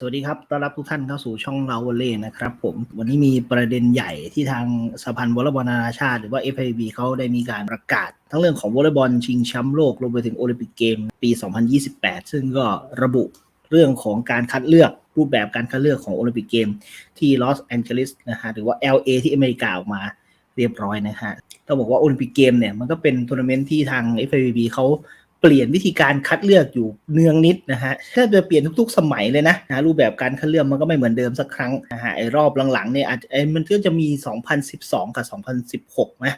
สวัสดีครับ ต้อนรับทุกท่านเข้าสู่ช่องเราวอลเล่นะครับผม วันนี้มีประเด็นใหญ่ที่ทางสหพันธ์วอลเลย์บอลนานาชาติ หรือว่า FIB เขาได้มีการประกาศ ทั้งเรื่องของวอลเลย์บอลชิงแชมป์โลกรวมไปถึงโอลิมปิกเกมปี 2028 ซึ่งก็ระบุเรื่องของการคัดเลือกรูปแบบการคัดเลือกของโอลิมปิกเกมที่ลอสแอนเจลิสนะฮะหรือว่า LA ที่อเมริกาออกมาเรียบร้อยนะฮะต้องบอกว่าโอลิมปิกเกมเนี่ยมันก็เป็นทัวร์นาเมนต์ที่ทาง FIB เขา เปลี่ยนวิธีการคัดเลือกอยู่เนืองนิดนะฮะแทบจะเปลี่ยนทุกๆ สมัยเลยนะนะรูปแบบการคัดเลือกมันก็ไม่เหมือนเดิมสักครั้งนะฮะไอ้รอบหลังๆเนี่ยอาจจะไอ้มันก็จะมี 2012 กับ 2016นะ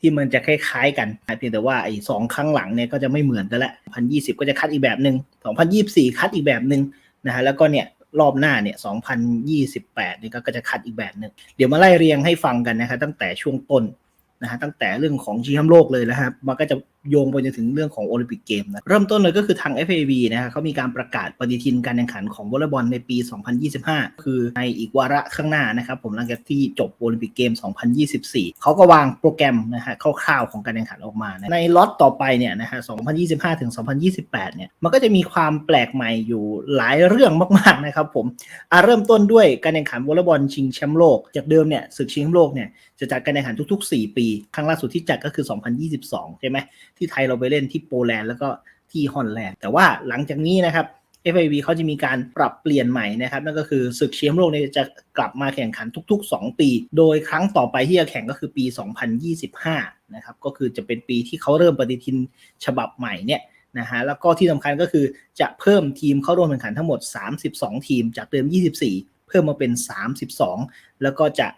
ที่มันจะคล้ายๆกันเพียงแต่ว่าไอ้สองครั้งหลังเนี่ยก็จะไม่เหมือนกันละ2020 ก็จะคัดอีกแบบหนึ่ง2024 คัดอีกแบบหนึ่งนะฮะแล้วก็เนี่ยรอบหน้าเนี่ย2028เนี่ยก็จะคัดอีกแบบหนึ่งเดี๋ยวมาไล่เรียงให้ฟังกันนะครับตั้งแต่ช่วงต้นนะฮะตั้งแต่เรื่องของชิงแชมป์โลกเลยนะครับมันก็จะโยงไปจนถึงเรื่องของโอลิมปิกเกมนะเริ่มต้นเลยก็คือทาง FAB นะฮะเขามีการประกาศปฏิทินการแข่งขันของวอลเลย์บอลในปี 2025 คือในอีกวาระข้างหน้านะครับผมหลังจากที่จบโอลิมปิกเกม 2024 เขาก็วางโปรแกรมนะฮะคร่าวๆของการแข่งขันออกมานะในล็อตต่อไปเนี่ยนะฮะ 2025 ถึง 2028 เนี่ยมันก็จะมีความแปลกใหม่อยู่หลายเรื่องมากๆนะครับผมอะเริ่มต้นด้วยการแข่งขันวอลเลย์บอลชิงแชมป์โลกจากเดิมเนี่ยศึกชิงแชมป์โลกเนี่ยจะจัดการแข่งขันทุก ๆ 4 ปี ครั้งล่าสุดที่จัดก็คือ 2022 ใช่ไหมที่ไทยเราไปเล่นที่โปแลนด์แล้วก็ที่ฮอลแลนด์แต่ว่าหลังจากนี้นะครับ FIV เขาจะมีการปรับเปลี่ยนใหม่นะครับนั่นก็คือศึกแชมป์โลกเนี่ยจะกลับมาแข่งขันทุก ๆ 2 ปี โดยครั้งต่อไปที่จะแข่งก็คือปี 2025 นะครับก็คือจะเป็นปีที่เขาเริ่มปฏิทินฉบับใหม่เนี่ยนะฮะแล้วก็ที่สำคัญก็คือจะเพิ่มทีมเข้าร่วมแข่งขันทั้งหมด 32 ทีม จากเดิม 24 เพิ่มมาเป็น 32 แล้วก็จะ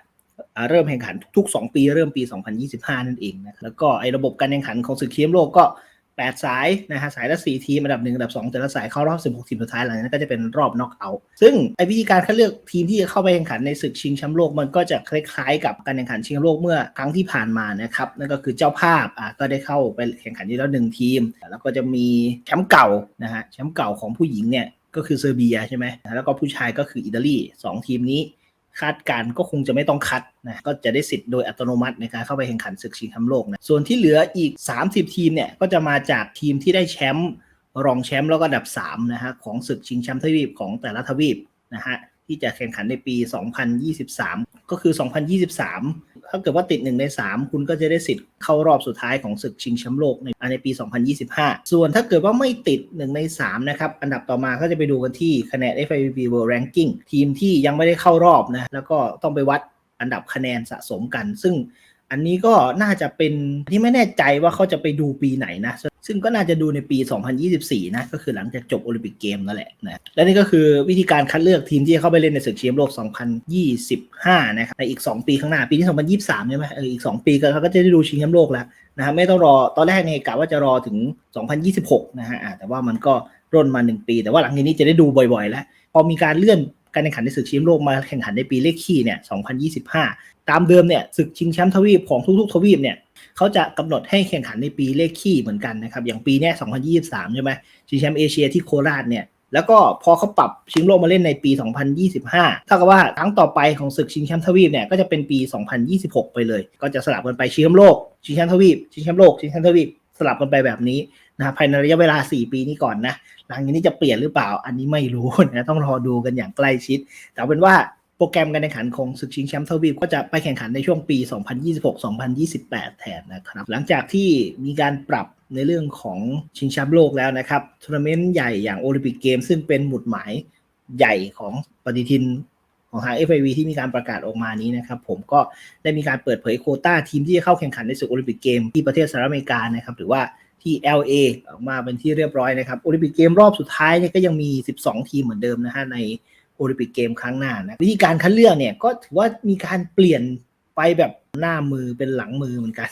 เริ่มแข่งขันทุก2ปีเริ่มปี 2025 นั่นเองนะแล้วก็ไอ้ระบบการแข่งขันของศึกแชมป์โลกก็ 8 สายนะฮะสายละ 4 ทีมอันดับ 1 อันดับ 2 แต่ละสายเข้ารอบ 16 ทีมสุดท้ายหลังจากนั้นก็จะเป็นรอบน็อกเอาท์ซึ่งไอ้วิธีการคัดเลือกทีมที่จะเข้าไปแข่งขันในศึกชิงแชมป์โลกมันก็จะคล้ายๆ กับการแข่งขันชิงแชมป์โลกเมื่อครั้งที่ผ่านมานะครับนั่นก็คือเจ้าภาพอะก็ได้เข้าไปแข่งขันที่แล้วหนึ่งทีม แล้วก็จะมีแชมป์เก่านะฮะแชมป์เก่าของผู้หญิงเนี่ยก็คือเซอร์เบียใช่ไหมแล้วก็ผู้ชายก็คืออิตาลีสองทีมนี้ คาดการก็คงจะไม่ต้องคัดนะก็จะได้สิทธิ์โดยอัตโนมัติในการเข้าไปแข่งขันศึกชิงแชมป์โลกนะส่วนที่เหลืออีก 30 ทีมเนี่ยก็จะมาจากทีมที่ได้แชมป์รองแชมป์แล้วก็อันดับ3นะฮะของศึกชิงแชมป์ทวีปของแต่ละทวีปนะฮะที่จะแข่งขันในปี 2023 ก็คือ 2023 ถ้าเกิดว่าติด1ใน3 คุณก็จะได้สิทธิ์เข้ารอบสุดท้ายของศึกชิงแชมป์โลกในในปี 2025 ส่วนถ้าเกิดว่าไม่ติด 1 ใน3นะครับอันดับต่อมาก็จะไปดูกันที่คะแนน FIVB World Ranking ทีมที่ยังไม่ได้เข้ารอบนะแล้วก็ต้องไปวัดอันดับคะแนนสะสมกัน ซึ่ง อันนี้ก็น่าจะเป็นที่ไม่แน่ใจว่าเขาจะไปดูปีไหนนะ ซึ่งก็น่าจะดูในปี 2024 นะ ก็คือหลังจากจบโอลิมปิกเกมนั่นแหละนะ และนี่ก็คือวิธีการคัดเลือกทีมที่จะเข้าไปเล่นในศึกแชมป์โลก 2025 นะครับ ในอีก 2 ปีข้างหน้า ปีที่ 2023 ใช่ไหมเอออีก 2 ปีก็เขาก็จะได้ดูชิงแชมป์โลกแล้วนะฮะไม่ต้องรอ ตอนแรกเนี่ยกะว่าจะรอถึง 2026 นะฮะ แต่ว่ามันก็ร่นมา 1 ปี แต่ว่าหลังจากนี้จะได้ดูบ่อยๆ แล้ว พอมีการเลื่อน การแข่งขันในศึกชมป์โลกมาแข่งขันในปีเลขคี่เนี่ย 2025 ตามเดิมเนี่ยศึกชิงแชมป์ทวีปของทุกๆ ทวีปเนี่ยเขาจะกำหนดให้แข่งขันในปีเลขคี่เหมือนกันนะครับ อย่างปีเนี้ย2023 ใช่ไหมชิงแชมป์เอเชียที่โคราชเนี่ยแล้วก็พอเขาปรับชิงโลกมาเล่นในปี 2025 เท่ากับว่าครั้งต่อไปของศึกชิงแชมป์ทวีปเนี่ยก็จะเป็นปี 2026 ไปเลย ก็จะสลับกันไปชิงแชมป์โลก ชิงแชมป์ทวีป ชิงแชมป์โลก ชิงแชมป์ทวีป ลับกันไปแบบนี้นะภายในระยะเวลา 4 ปีนี้ก่อนนะ หลังจากนี้จะเปลี่ยนหรือเปล่า อันนี้ไม่รู้นะต้องรอดูกันอย่างใกล้ชิด แต่เป็นว่าโปรแกรมการแข่งขันของศึกชิงแชมป์ทวีปก็จะไปแข่งขันในช่วงปี 2026-2028 แทนนะครับ หลังจากที่มีการปรับในเรื่องของชิงแชมป์โลกแล้วนะครับทัวร์นาเมนต์ใหญ่อย่างโอลิมปิกเกมซึ่งเป็นหมุดหมายใหญ่ของปฏิทิน ของทาง FIV ที่มีการประกาศออกมานี้นะครับ ผมก็ได้มีการเปิดเผยโคต้าทีมที่จะเข้าแข่งขันในศึกโอลิมปิกเกมที่ประเทศสหรัฐอเมริกานะครับ หรือว่าที่ LA ออกมาเป็นที่เรียบร้อยนะครับโอลิมปิกเกมรอบสุดท้ายเนี่ยก็ยังมี 12 ทีมเหมือนเดิมนะฮะในโอลิมปิกเกมครั้งหน้านะวิธีการคัดเลือกเนี่ยก็ถือว่ามีการเปลี่ยนไปแบบหน้ามือเป็นหลังมือเหมือนกัน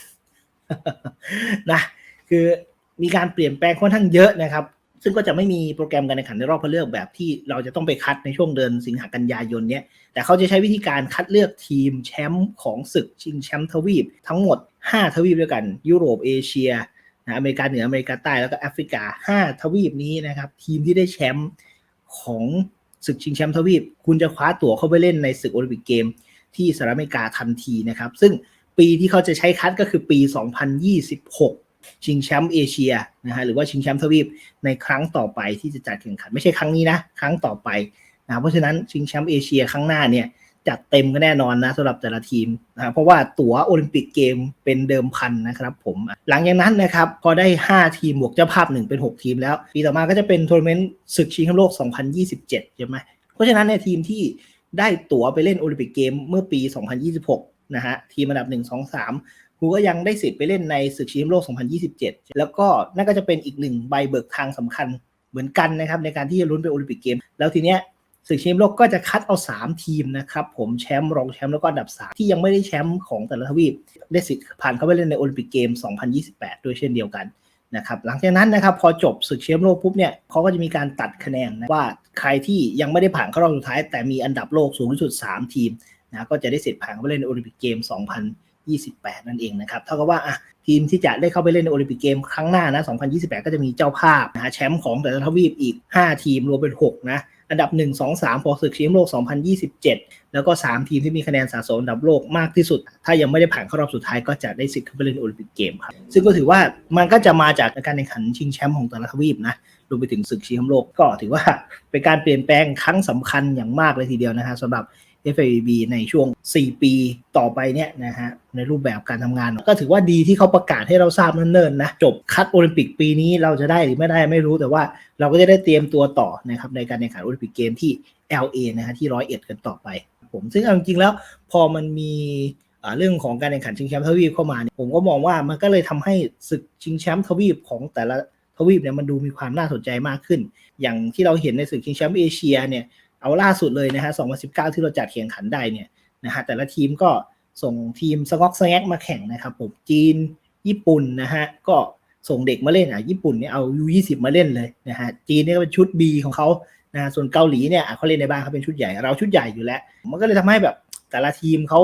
นะคือมีการเปลี่ยนแปลงค่อนข้างเยอะนะครับ ซึ่งก็จะไม่มีโปรแกรมการแข่งขันในรอบคัดเลือกแบบที่เราจะต้องไปคัดในช่วงเดือนสิงหากันยายนเนี้ย แต่เขาจะใช้วิธีการคัดเลือกทีมแชมป์ของศึกชิงแชมป์ทวีป ทั้งหมด 5 ทวีปด้วยกัน ยุโรปเอเชียนะอเมริกาเหนืออเมริกาใต้แล้วก็แอฟริกา 5 ทวีปนี้นะครับ ทีมที่ได้แชมป์ของศึกชิงแชมป์ทวีป คุณจะคว้าตั๋วเข้าไปเล่นในศึกโอลิมปิกเกมที่สหรัฐอเมริกาทันทีนะครับ ซึ่งปีที่เขาจะใช้คัดก็คือปี 2026 ชิงแชมป์เอเชียนะฮะหรือว่าชิงแชมป์ทวีปในครั้งต่อไปที่จะจัดแข่งขันไม่ใช่ครั้งนี้นะ ครั้งต่อไปนะเพราะฉะนั้นชิงแชมป์เอเชียครั้งหน้าเนี่ยจัดเต็มก็แน่นอนนะสำหรับแต่ละทีมนะเพราะว่าตั๋วโอลิมปิกเกมเป็นเดิมพันนะครับผมหลังจากนั้นนะครับพอได้ 5 ทีมบวกเจ้าภาพหนึ่งเป็น 6 ทีมแล้ว ปีต่อมาก็จะเป็นทัวร์นาเมนต์ศึกชิงแชมป์โลก 2027 ใช่ไหมเพราะฉะนั้นเนี่ยทีมที่ได้ตั๋วไปเล่นโอลิมปิกเกมเมื่อปี 2026 นะฮะทีมอันดับ 1 2 3 คูก็ยังได้สิทธิ์ไปเล่นในศึกชิงแชมป์โลก 2027 แล้วก็นั่นก็จะเป็นอีกหนึ่งใบเบิกทางสำคัญเหมือนกันนะครับในการที่จะลุ้นไปโอลิมปิกเกม แล้วทีเนี้ยศึกชิงแชมป์โลกก็จะคัดเอา 3 ทีมนะครับผมแชมป์รองแชมป์แล้วก็อันดับ 3 ที่ยังไม่ได้แชมป์ของแต่ละทวีปได้สิทธิ์ผ่านเข้าไปเล่นในโอลิมปิกเกม 2028 ด้วยเช่นเดียวกันนะครับหลังจากนั้นนะครับพอจบศึกแชมป์โลกปุ๊บเนี่ยเขาก็จะมีการตัดคะแนนนะว่าใครที่ยังไม่ได้ผ่านเข้ารอบสุดท้าย แต่มีอันดับโลกสูงที่สุด 3 ทีมนะก็จะได้สิทธิ์ผ่านเข้าไปเล่นในโอลิมปิกเกม 2028 นั่นเองนะครับ เท่ากับว่าอะทีมที่จะได้เข้าไปเล่นในโอลิมปิกเกมครั้งหน้านะ 2028 ก็จะมีเจ้าภาพนะฮะแชมป์ของแต่ละทวีปอีก 5 ทีมรวมเป็น 6 นะ อันดับ 1 2 3 พอศึกชิงโลก 2027 แล้วก็ 3 ทีมที่มีคะแนนสะสมอันดับโลกมากที่สุด ถ้ายังไม่ได้ผ่านเข้ารอบสุดท้ายก็จะได้สิทธิ์เข้าไปเล่นโอลิมปิกเกมครับ ซึ่งก็ถือว่ามันก็จะมาจากการแข่งขันชิงแชมป์ของแต่ละทวีปนะ รวมไปถึงศึกชิงแชมป์โลกก็ถือว่าเป็นการเปลี่ยนแปลงครั้งสำคัญอย่างมากเลยทีเดียวนะฮะสำหรับ FAB ในช่วง 4 ปีต่อไปเนี่ยนะฮะในรูปแบบการทำงาน ก็ถือว่าดีที่เขาประกาศให้เราทราบเนิ่นๆนะจบคัดโอลิมปิกปีนี้เราจะได้หรือไม่ได้ไม่รู้แต่ว่าเราก็จะได้เตรียมตัวต่อนะครับในการแข่งขันโอลิมปิกเกมที่ LA นะฮะที่ร้อยเอ็ดกันต่อไป ผมซึ่งเอาจริงๆแล้วพอมันมีเรื่องของการแข่งขันชิงแชมป์ทวีปเข้ามาเนี่ยผมก็มองว่ามันก็เลยทำให้ศึกชิงแชมป์ทวีปของแต่ละ วีปเนี่ยมันดูมีความน่าสนใจมากขึ้น อย่างที่เราเห็นในศึกชิงแชมป์เอเชียเนี่ยเอาล่าสุดเลยนะฮะ 2019 ที่เราจัดแข่งขันได้เนี่ยนะฮะแต่ละทีมก็ส่งทีมสงอกสแงกมาแข่งนะครับผมจีนญี่ปุ่นนะฮะก็ส่งเด็กมาเล่นอะญี่ปุ่นเนี่ยเอา U20 มาเล่นเลยนะฮะจีนเนี่ยเป็นชุด B ของเขานะส่วนเกาหลีเนี่ยเขาเล่นในบ้านเขาเป็นชุดใหญ่เราชุดใหญ่อยู่แล้ว มันก็เลยทำให้แบบแต่ละทีมเขา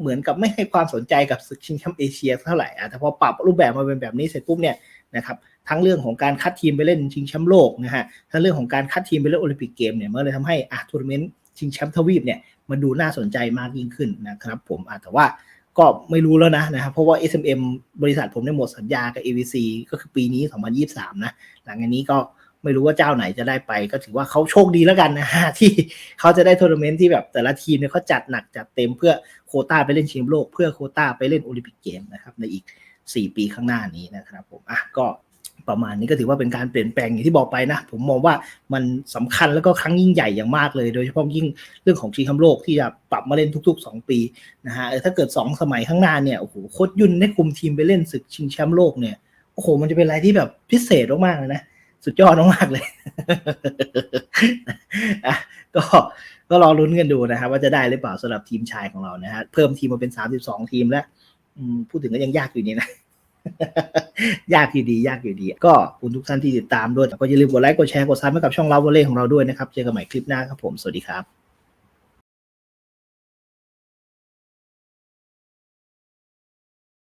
เหมือนกับไม่ให้ความสนใจกับศึกชิงแชมป์เอเชียเท่าไหร่อะแต่พอปรับรูปแบบมาเป็นแบบนี้เสร็จปุ๊บเนี่ยนะครับ ทั้งเรื่องของการคัดทีมไปเล่นชิงแชมป์โลกนะฮะทั้งเรื่องของการคัดทีมไปเล่นโอลิมปิกเกมเนี่ยมันเลยทำให้อะทัวร์นาเมนต์ชิงแชมป์ทวีปเนี่ยมันดูน่าสนใจมากยิ่งขึ้นนะครับผมแต่ว่าก็ไม่รู้แล้วนะนะครับเพราะว่า SMM บริษัทผมได้หมดสัญญากับ AVC ก็คือปีนี้ 2023 นะ หลังจากนี้ก็ไม่รู้ว่าเจ้าไหนจะได้ไป ก็ถือว่าเขาโชคดีแล้วกันนะฮะที่เขาจะได้ทัวร์นาเมนต์ที่แบบแต่ละทีมเนี่ยเขาจัดหนักจัดเต็มเพื่อโคต้าไปเล่นชิงโลก เพื่อโคต้าไปเล่นโอลิมปิกเกมนะครับในอีก 4 ปีข้างหน้านี้นะครับผมอะก็ ประมาณนี้ก็ถือว่าเป็นการเปลี่ยนแปลงอย่างที่บอกไปนะ ผมมองว่ามันสำคัญแล้วก็ครั้งยิ่งใหญ่อย่างมากเลย โดยเฉพาะยิ่งเรื่องของชิงแชมป์โลกที่จะปรับมาเล่นทุก ๆ 2 ปีนะฮะถ้าเกิด 2 สมัยข้างหน้าเนี่ยโอ้โหโคตรยุ่นได้คุมทีมไปเล่นศึกชิงแชมป์โลกเนี่ยโอ้โหมันจะเป็นอะไรที่แบบพิเศษมากๆเลยนะสุดยอดมากๆเลยก็ก็รอลุ้นกันดูนะครับ ว่าจะได้หรือเปล่าสำหรับทีมชายของเรานะฮะเพิ่มทีมมาเป็น 32 ทีมแล้วพูดถึงก็ยังยากอยู่นี่นะ ยากอยู่ดี ยากอยู่ดี ก็คุณทุกท่านที่ติดตามด้วยก็อย่าลืมกดไลค์กดแชร์กดซับให้กับช่องเราวอลเล่ของเราด้วยนะครับเจอกันใหม่คลิปหน้าครับผมสวัสดีครับ